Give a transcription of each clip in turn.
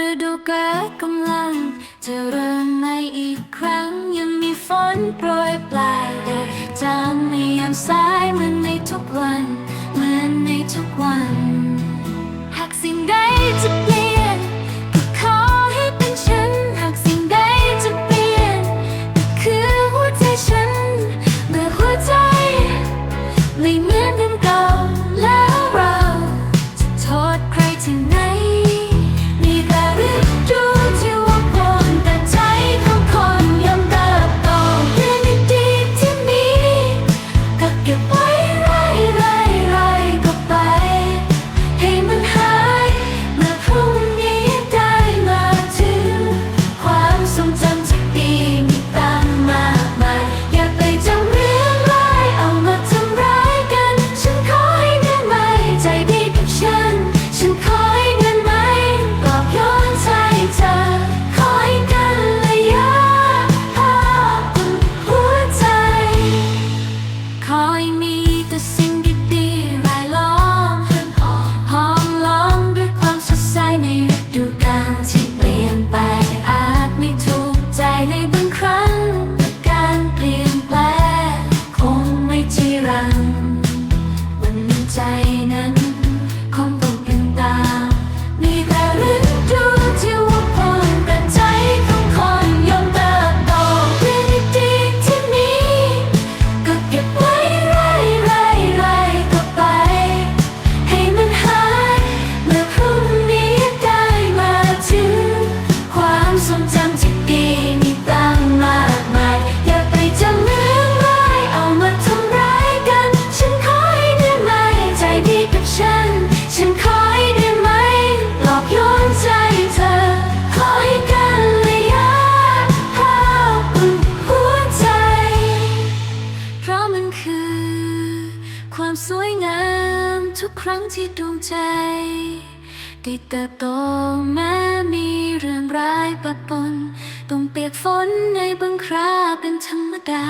ฤดูกาลกำลังจะเริ่มในอีกครั้งยังมีฝนโปรยปลาย สวยงามทุกครั้งที่ดวงใจได้เติบโตแม้มีเรื่องร้ายปะปนต้องเปียกฝนในบางคราเป็นธรรมดา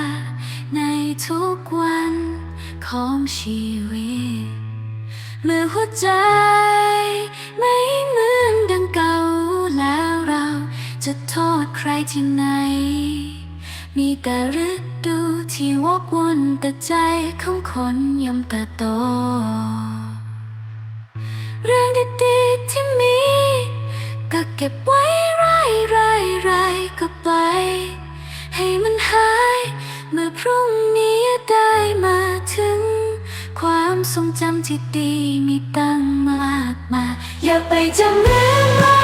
ในทุกวันของชีวิตเมื่อหัวใจ ไม่เหมือนดังเก่าแล้วเราจะโทษใครที่ไหน มีแต่ฤดูที่วกวนแต่ใจของคนย่อมเติโต เรื่องดีๆที่มี ก็เก็บไว้ไร่ไร่ไร่ก็ไป ให้มันหาย เมื่อพรุ่งนี้ได้มาถึง ความทรงจำที่ดีมีตั้งมากมายอย่าไปจำเรื่อง